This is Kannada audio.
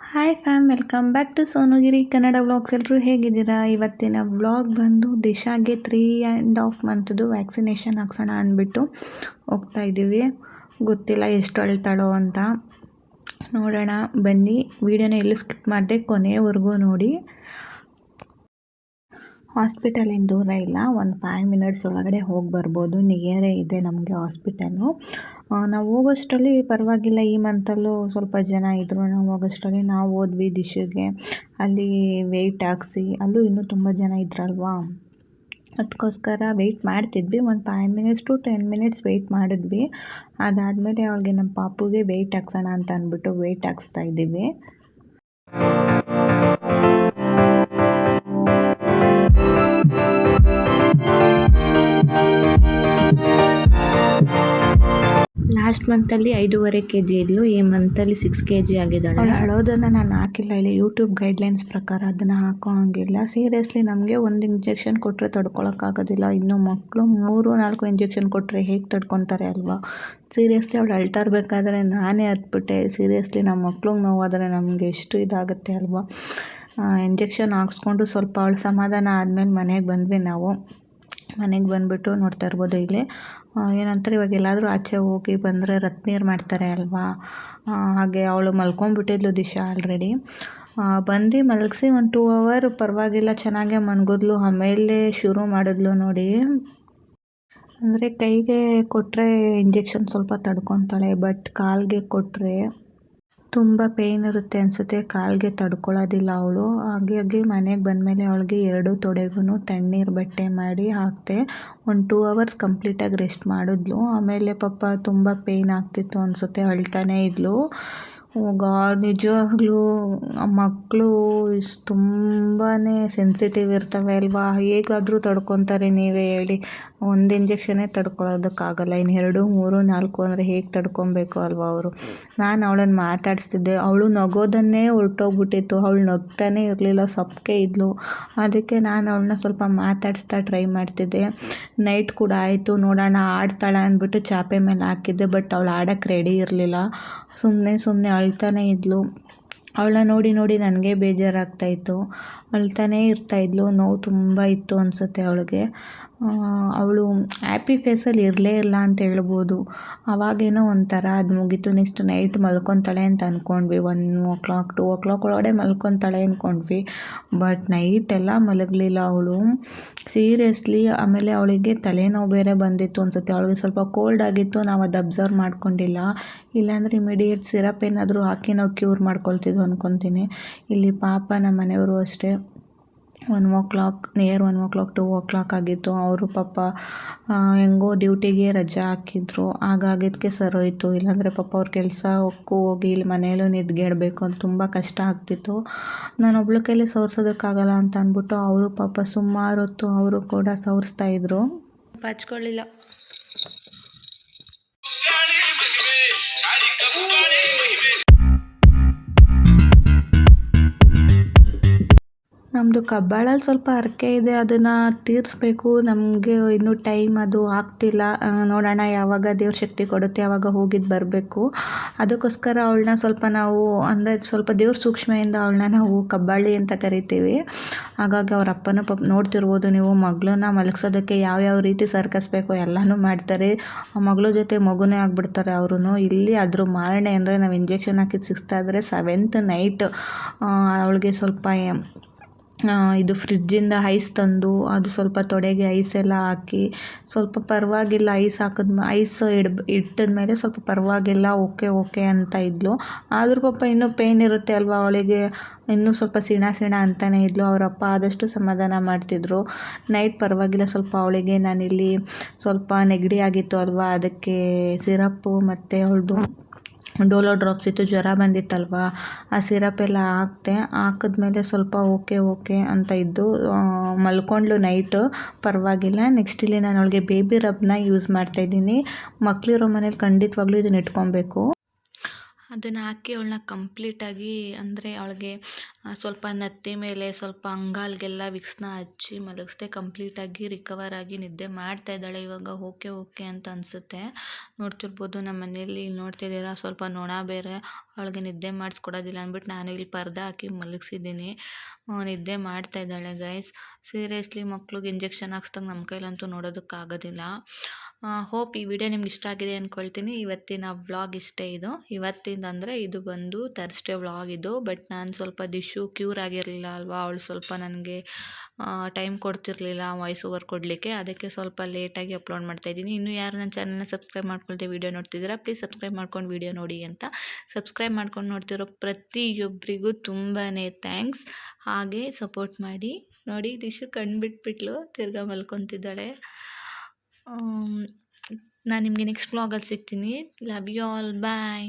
Hi fam welcome back to Sonugiri Kannada vlogs ಎಲ್ಲರೂ ಹೇಗಿದ್ದೀರಾ? ಇವತ್ತಿನ ವ್ಲಾಗ್ ಬಂದು ದಿಶಾಗೆ ತ್ರೀ ಆ್ಯಂಡ್ ಹಾಫ್ ಮಂತ್ದು ವ್ಯಾಕ್ಸಿನೇಷನ್ ಹಾಕ್ಸೋಣ ಅಂದ್ಬಿಟ್ಟು ಹೋಗ್ತಾ ಇದ್ದೀವಿ. ಗೊತ್ತಿಲ್ಲ ಎಷ್ಟು ಅಳ್ತಾಳೋ ಅಂತ. ನೋಡೋಣ, ಬನ್ನಿ. ವಿಡಿಯೋನ ಎಲ್ಲೂ ಸ್ಕಿಪ್ ಮಾಡಿದೆ ಕೊನೆಯವರೆಗೂ ನೋಡಿ. ಹಾಸ್ಪಿಟಲ್ ಏನು ದೂರ ಇಲ್ಲ. ಒಂದು ಫೈವ್ ಮಿನಿಟ್ಸ್ ಒಳಗಡೆ ಹೋಗಿ ಬರ್ಬೋದು. ನಿಯರೇ ಇದೆ ನಮಗೆ ಹಾಸ್ಪಿಟಲು ನಾವು ಹೋಗೋಷ್ಟರಲ್ಲಿ ಪರವಾಗಿಲ್ಲ. ಈ ಮಂತಲ್ಲೂ ಸ್ವಲ್ಪ ಜನ ಇದ್ದರು ನಾವು ಹೋಗೋಷ್ಟರಲ್ಲಿ ನಾವು ಹೋದ್ವಿ ದಿಶೆಗೆ. ಅಲ್ಲಿ ವೆಯ್ಟ್ ಹಾಕ್ಸಿ. ಅಲ್ಲೂ ಇನ್ನೂ ತುಂಬ ಜನ ಇದ್ರಲ್ವಾ? ಅದಕ್ಕೋಸ್ಕರ ವೆಯ್ಟ್ ಮಾಡ್ತಿದ್ವಿ. ಒಂದು five minutes to ten minutes wait ಮಾಡಿದ್ವಿ. ಅದಾದಮೇಲೆ ಅವಳಿಗೆ ನಮ್ಮ ಪಾಪುಗೆ ವೆಯ್ಟ್ ಹಾಕ್ಸೋಣ ಅಂತ ಅಂದ್ಬಿಟ್ಟು ವೆಯ್ಟ್ ಹಾಕ್ಸ್ತಾ ಇದ್ದೀವಿ. ಲಾಸ್ಟ್ ಮಂತಲ್ಲಿ ಐದೂವರೆ ಕೆ ಜಿ ಇದ್ಲು, ಈ ಮಂತಲ್ಲಿ ಸಿಕ್ಸ್ ಕೆ ಜಿ ಆಗಿದ್ದಾಳೆ. ಅವಳು ಅಳೋದನ್ನು ನಾನು ಹಾಕಿಲ್ಲ, ಇಲ್ಲಿ ಯೂಟ್ಯೂಬ್ ಗೈಡ್ಲೈನ್ಸ್ ಪ್ರಕಾರ ಅದನ್ನು ಹಾಕೋ ಹಂಗಿಲ್ಲ. ಸೀರಿಯಸ್ಲಿ ನಮಗೆ ಒಂದು ಇಂಜೆಕ್ಷನ್ ಕೊಟ್ಟರೆ ತಡ್ಕೊಳಕ್ಕಾಗೋದಿಲ್ಲ ಇನ್ನು ಮಕ್ಕಳು ಮೂರು, ನಾಲ್ಕು ಇಂಜೆಕ್ಷನ್ ಕೊಟ್ಟರೆ ಹೇಗೆ ತಡ್ಕೊತಾರೆ ಅಲ್ವಾ? ಸೀರಿಯಸ್ಲಿ ಅವಳು ಅಳ್ತಾ ಇರಬೇಕಾದ್ರೆ ನಾನೇ ಹತ್ಬಿಟ್ಟೆ ಸೀರಿಯಸ್ಲಿ ನಮ್ಮ ಮಕ್ಳಿಗೆ ನೋವಾದರೆ ನಮಗೆ ಎಷ್ಟು ಇದಾಗುತ್ತೆ ಅಲ್ವಾ? ಇಂಜೆಕ್ಷನ್ ಹಾಕ್ಸ್ಕೊಂಡು ಸ್ವಲ್ಪ ಅವಳು ಸಮಾಧಾನ ಆದಮೇಲೆ ಮನೆಗೆ ಬಂದ್ವಿ ನಾವು. ಮನೆಗೆ ಬಂದುಬಿಟ್ಟು ನೋಡ್ತಾ ಇರ್ಬೋದು ಇಲ್ಲಿ ಏನಂತಾರೆ, ಇವಾಗ ಎಲ್ಲಾದರೂ ಆಚೆ ಹೋಗಿ ಬಂದರೆ ರತ್ನೀರು ಮಾಡ್ತಾರೆ ಅಲ್ವಾ? ಹಾಗೆ ಅವಳು ಮಲ್ಕೊಂಡ್ಬಿಟ್ಟಿದ್ಲು ದಿಶಾ ಆಲ್ರೆಡಿ ಬಂದು ಮಲಗಿಸಿ ಒಂದು ಟೂ ಅವರ್ ಪರವಾಗಿಲ್ಲ, ಚೆನ್ನಾಗೇ ಮನ್ಗಿದ್ಲು, ಆಮೇಲೆ ಶುರು ಮಾಡಿದ್ಲು ನೋಡಿ. ಅಂದರೆ ಕೈಗೆ ಕೊಟ್ಟರೆ ಇಂಜೆಕ್ಷನ್ ಸ್ವಲ್ಪ ತಡ್ಕೊತಾಳೆ ಬಟ್ ಕಾಲಿಗೆ ಕೊಟ್ಟರೆ ತುಂಬ ಪೇಯ್ನ್ ಇರುತ್ತೆ ಅನಿಸುತ್ತೆ, ಕಾಲಿಗೆ ತಡ್ಕೊಳ್ಳೋದಿಲ್ಲ ಅವಳು. ಹಾಗಾಗಿ ಮನೆಗೆ ಬಂದಮೇಲೆ ಅವಳಿಗೆ ಎರಡು ತೊಡೆಗೂ ತಣ್ಣೀರು ಬಟ್ಟೆ ಮಾಡಿ ಹಾಕಿದೆ ಒಂದು ಟೂ ಅವರ್ಸ್ ಕಂಪ್ಲೀಟಾಗಿ ರೆಸ್ಟ್ ಮಾಡಿದ್ಲು. ಆಮೇಲೆ ಪಾಪ ತುಂಬ ಪೇಯ್ನ್ ಆಗ್ತಿತ್ತು ಅನಿಸುತ್ತೆ, ಅಳ್ತಾನೇ ಇದ್ಲು. ಗಾಡ್, ನಿಜವಾಗ್ಲೂ ಮಕ್ಕಳು ಇಷ್ಟು ತುಂಬಾ ಸೆನ್ಸಿಟಿವ್ ಇರ್ತವೆ ಅಲ್ವಾ? ಹೇಗಾದರೂ ತಡ್ಕೊತಾರೆ ನೀವೇ ಹೇಳಿ. ಒಂದು ಇಂಜೆಕ್ಷನ್ನೇ ತಡ್ಕೊಳ್ಳೋದಕ್ಕಾಗಲ್ಲ. ಇನ್ನು ಎರಡು, ಮೂರು, ನಾಲ್ಕು ಅಂದರೆ ಹೇಗೆ ತಡ್ಕೊಬೇಕು ಅಲ್ವಾ ಅವರು? ನಾನು ಅವಳನ್ನು ಮಾತಾಡಿಸ್ತಿದ್ದೆ. ಅವಳು ನಗೋದನ್ನೇ ಹೊರ್ಟೋಗ್ಬಿಟ್ಟಿತ್ತು. ಅವಳು ನಗ್ತಾನೇ ಇರಲಿಲ್ಲ ಸಪ್ಪಗೆ ಇದ್ಲು. ಅದಕ್ಕೆ ನಾನು ಅವಳನ್ನ ಸ್ವಲ್ಪ ಮಾತಾಡಿಸ್ತಾ ಟ್ರೈ ಮಾಡ್ತಿದ್ದೆ. ನೈಟ್ ಕೂಡ ಆಯಿತು, ನೋಡೋಣ ಆಡ್ತಾಳೆ ಅಂದ್ಬಿಟ್ಟು ಚಾಪೆ ಮೇಲೆ ಹಾಕಿದ್ದೆ, ಬಟ್ ಅವಳು ಆಡಕ್ಕೆ ರೆಡಿ ಇರಲಿಲ್ಲ. ಸುಮ್ಮನೆ ಸುಮ್ಮನೆ ಅಳ್ತಾನೆ ಇದ್ಲು. ಅವಳನ್ನ ನೋಡಿ ನೋಡಿ ನನಗೆ ಬೇಜಾರಾಗ್ತಾಯಿತ್ತು ಅಳ್ತಾನೇ ಇರ್ತಾಯಿದ್ಲು ನೋವು ತುಂಬ ಇತ್ತು ಅನಿಸುತ್ತೆ ಅವಳಿಗೆ. ಅವಳು ಹ್ಯಾಪಿ ಫೇಸಲ್ಲಿ ಇರಲೇ ಇಲ್ಲ ಅಂತ ಹೇಳ್ಬೋದು. ಅವಾಗೇನೋ ಒಂಥರ ಅದು ಮುಗೀತು ನೆಕ್ಸ್ಟ್ ನೈಟ್ ಮಲ್ಕೊತಾಳೆ ಅಂತ ಅಂದ್ಕೊಂಡ್ವಿ one o'clock two o'clock ಒಳಗಡೆ ಮಲ್ಕೊತಾಳೆ ಅಂದ್ಕೊಂಡ್ವಿ ಬಟ್ ನೈಟೆಲ್ಲ ಮಲಗಲಿಲ್ಲ ಅವಳು. ಸೀರಿಯಸ್ಲಿ ಆಮೇಲೆ ಅವಳಿಗೆ ತಲೆನೋವು ಬೇರೆ ಬಂದಿತ್ತು ಅನಿಸುತ್ತೆ. ಅವಳಿಗೆ ಸ್ವಲ್ಪ ಕೋಲ್ಡ್ ಆಗಿತ್ತು, ನಾವು ಅದು ಅಬ್ಸರ್ವ್ ಮಾಡ್ಕೊಂಡಿಲ್ಲ. ಇಲ್ಲಾಂದರೆ ಇಮಿಡಿಯೇಟ್ ಸಿರಪ್ ಏನಾದರೂ ಹಾಕಿ ನಾವು ಕ್ಯೂರ್ ಮಾಡ್ಕೊಳ್ತಿದ್ವು ಅಂದ್ಕೊತೀನಿ ಇಲ್ಲಿ ಪಾಪ ನಮ್ಮ ಮನೆಯವರು ಅಷ್ಟೇ. One o'clock near one o'clock to o'clock ಆಗಿತ್ತು. ಅವರು ಪಾಪ ಹೆಂಗೋ ಡ್ಯೂಟಿಗೆ ರಜೆ ಹಾಕಿದ್ರು. ಹಾಗಾಗಿದ್ದಕ್ಕೆ ಸರೋಯ್ತು ಇಲ್ಲಾಂದರೆ ಪಾಪ ಅವ್ರ ಕೆಲಸ ಹೊಕ್ಕು ಹೋಗಿ ಇಲ್ಲಿ ಮನೆಯಲ್ಲೂ ನಿದ್ಗೆಡಬೇಕು ಅಂತ ತುಂಬ ಕಷ್ಟ ಆಗ್ತಿತ್ತು. ನಾನು ಒಬ್ಳ ಕೈಲಿ ಸವರ್ಸೋದಕ್ಕಾಗಲ್ಲ ಅಂತ ಅಂದ್ಬಿಟ್ಟು ಅವರು ಪಾಪ ಸುಮಾರು ಹೊತ್ತು ಅವರು ಕೂಡ ಸವರಿಸ್ತಾಯಿದ್ರು ಹಚ್ಕೊಳ್ಳಿಲ್ಲ. ನಮ್ಮದು ಕಬ್ಬಾಳಲ್ಲಿ ಸ್ವಲ್ಪ ಹರಕೆ ಇದೆ, ಅದನ್ನು ತೀರಿಸ್ಬೇಕು. ನಮಗೆ ಇನ್ನೂ ಟೈಮ್ ಅದು ಆಗ್ತಿಲ್ಲ. ನೋಡೋಣ ಯಾವಾಗ ದೇವ್ರ ಶಕ್ತಿ ಕೊಡುತ್ತೆ, ಯಾವಾಗ ಹೋಗಿದ್ದು ಬರಬೇಕು. ಅದಕ್ಕೋಸ್ಕರ ಅವಳನ್ನ ಸ್ವಲ್ಪ ನಾವು, ಅಂದರೆ ಸ್ವಲ್ಪ ದೇವ್ರ ಸೂಕ್ಷ್ಮೆಯಿಂದ ಅವಳನ್ನ ನಾವು ಕಬ್ಬಾಳಿ ಅಂತ ಕರಿತೀವಿ. ಹಾಗಾಗಿ ಅವ್ರ ಅಪ್ಪನ ಪಾಪ ನೋಡ್ತಿರ್ಬೋದು ನೀವು, ಮಗಳನ್ನ ಮಲಗಿಸೋದಕ್ಕೆ ಯಾವ್ಯಾವ ರೀತಿ ಸರ್ಕಸ್ಬೇಕು ಎಲ್ಲನೂ ಮಾಡ್ತಾರೆ. ಮಗಳ ಜೊತೆ ಮಗುನೇ ಆಗಿಬಿಡ್ತಾರೆ ಅವರು ಇಲ್ಲಿ ಅದ್ರ ಮಾರಣೆ ಅಂದರೆ ನಾವು ಇಂಜೆಕ್ಷನ್ ಹಾಕಿದ್ದು ಸಿಕ್ಸ್ತಾದರೆ ಸೆವೆಂತ್ ನೈಟ್ ಅವಳಿಗೆ ಸ್ವಲ್ಪ ಇದು ಫ್ರಿಜ್ಜಿಂದ ಐಸ್ ತಂದು ಅದು ಸ್ವಲ್ಪ ತೊಡೆಗೆ ಐಸ್ ಎಲ್ಲ ಹಾಕಿ, ಸ್ವಲ್ಪ ಪರವಾಗಿಲ್ಲ ಐಸ್ ಹಾಕಿದ ಐಸ್ ಇಡ್ ಮೇಲೆ ಸ್ವಲ್ಪ ಪರವಾಗಿಲ್ಲ ಓಕೆ ಓಕೆ ಅಂತ ಇದ್ಲು. ಆದರೂ ಪಾಪ ಇನ್ನೂ ಪೇಯ್ನ್ ಇರುತ್ತೆ ಅಲ್ವಾ ಅವಳಿಗೆ. ಇನ್ನೂ ಸ್ವಲ್ಪ ಸಿಣ ಸಿಣ ಅಂತಲೇ ಇದ್ಲು. ಅವರಪ್ಪ ಆದಷ್ಟು ಸಮಾಧಾನ ಮಾಡ್ತಿದ್ರು. ನೈಟ್ ಪರವಾಗಿಲ್ಲ, ಸ್ವಲ್ಪ ಅವಳಿಗೆ ನಾನಿಲ್ಲಿ ಸ್ವಲ್ಪ ನೆಗಡಿ ಆಗಿತ್ತು ಅಲ್ವಾ, ಅದಕ್ಕೆ ಸಿರಪ್ಪು ಮತ್ತು ಅವಳದು ಡೋಲೋ ಡ್ರಾಪ್ಸ್ ಇತ್ತು, ಜ್ವರ ಬಂದಿತ್ತಲ್ವ? ಆ ಸಿರಪ್ ಎಲ್ಲ ಹಾಕ್ದೆ, ಹಾಕಿದ್ಮೇಲೆ ಸ್ವಲ್ಪ ಓಕೆ ಓಕೆ ಅಂತ ಇದ್ದು ಮಲ್ಕೊಂಡ್ಳು ನೈಟು ಪರವಾಗಿಲ್ಲ. ನೆಕ್ಸ್ಟ್ ಇಲ್ಲಿ ನಾನು ಅವಳಿಗೆ ಬೇಬಿ ರಬ್ನ ಯೂಸ್ ಮಾಡ್ತಾಯಿದ್ದೀನಿ ಮಕ್ಕಳಿರೋ ಮನೇಲಿ ಖಂಡಿತವಾಗ್ಲೂ ಇದನ್ನ ಇಟ್ಕೊಬೇಕು. ಅದನ್ನು ಹಾಕಿ ಅವಳನ್ನ ಕಂಪ್ಲೀಟಾಗಿ ಅಂದರೆ ಅವಳಿಗೆ ಸ್ವಲ್ಪ ನತ್ತಿ ಮೇಲೆ ಸ್ವಲ್ಪ ಅಂಗಾಲಿಗೆಲ್ಲ ವಿಕ್ಸ್ನ ಹಚ್ಚಿ ಮಲಗಿಸ್ದೆ ಕಂಪ್ಲೀಟಾಗಿ ರಿಕವರ್ ಆಗಿ ನಿದ್ದೆ ಮಾಡ್ತಾ ಇದ್ದಾಳೆ ಇವಾಗ. ಓಕೆ ಓಕೆ ಅಂತ ಅನಿಸುತ್ತೆ. ನೋಡ್ತಿರ್ಬೋದು ನಮ್ಮ ಮನೇಲಿ ನೋಡ್ತಿದ್ದೀರಾ ಸ್ವಲ್ಪ ನೊಣ ಬೇರೆ, ಅವಳಿಗೆ ನಿದ್ದೆ ಮಾಡಿಸ್ಕೊಡೋದಿಲ್ಲ ಅಂದ್ಬಿಟ್ಟು ನಾನು ಇಲ್ಲಿ ಪರ್ದೆ ಹಾಕಿ ಮಲಗಿಸಿದ್ದೀನಿ. ನಿದ್ದೆ ಮಾಡ್ತಾ ಇದ್ದಾಳೆ ಗೈಸ್ ಸೀರಿಯಸ್ಲಿ ಮಕ್ಳಿಗೆ ಇಂಜೆಕ್ಷನ್ ಹಾಕ್ಸ್ದಾಗ ನಮ್ಮ ಕೈಲಂತೂ ನೋಡೋದಕ್ಕಾಗೋದಿಲ್ಲ. ಹೋಪ್ ಈ ವಿಡಿಯೋ ನಿಮ್ಗೆ ಇಷ್ಟ ಆಗಿದೆ ಅಂದ್ಕೊಳ್ತೀನಿ ಇವತ್ತಿನ ವ್ಲಾಗ್ ಇಷ್ಟೇ ಇದು. ಇವತ್ತಿಂದ ಅಂದರೆ ಇದು ಬಂದು ತರ್ಸ್ಡೇ ವ್ಲಾಗ್ ಇದು. ಬಟ್ ನಾನು ಸ್ವಲ್ಪ ದಿಶು ಕ್ಯೂರ್ ಆಗಿರಲಿಲ್ಲ ಅಲ್ವಾ? ಅವಳು ಸ್ವಲ್ಪ ನನಗೆ ಟೈಮ್ ಕೊಡ್ತಿರ್ಲಿಲ್ಲ ವಾಯ್ಸ್ ಓವರ್ ಕೊಡಲಿಕ್ಕೆ. ಅದಕ್ಕೆ ಸ್ವಲ್ಪ ಲೇಟಾಗಿ ಅಪ್ಲೋಡ್ ಮಾಡ್ತಾ ಇದ್ದೀನಿ. ಇನ್ನೂ ಯಾರು ನನ್ನ ಚಾನಲ್ನ ಸಬ್ಸ್ಕ್ರೈಬ್ ಮಾಡ್ಕೊಳ್ದೆ ವೀಡಿಯೋ ನೋಡ್ತಿದ್ದೀರಾ ಪ್ಲೀಸ್ ಸಬ್ಸ್ಕ್ರೈಬ್ ಮಾಡ್ಕೊಂಡು ವೀಡಿಯೋ ನೋಡಿ ಅಂತ. ಸಬ್ಸ್ಕ್ರೈಬ್ ಮಾಡ್ಕೊಂಡು ನೋಡ್ತಿರೋ ಪ್ರತಿಯೊಬ್ಬರಿಗೂ ತುಂಬಾ ಥ್ಯಾಂಕ್ಸ್ ಹಾಗೆ ಸಪೋರ್ಟ್ ಮಾಡಿ. ನೋಡಿ ದಿಶು ಕಣ್ಬಿಟ್ಬಿಟ್ಲು. ತಿರ್ಗಾ ಮಲ್ಕೊತಿದ್ದಾಳೆ. ನಾನು ನಿಮಗೆ ನೆಕ್ಸ್ಟ್ ವ್ಲಾಗಲ್ಲಿ ಸಿಗ್ತೀನಿ. Love you all bye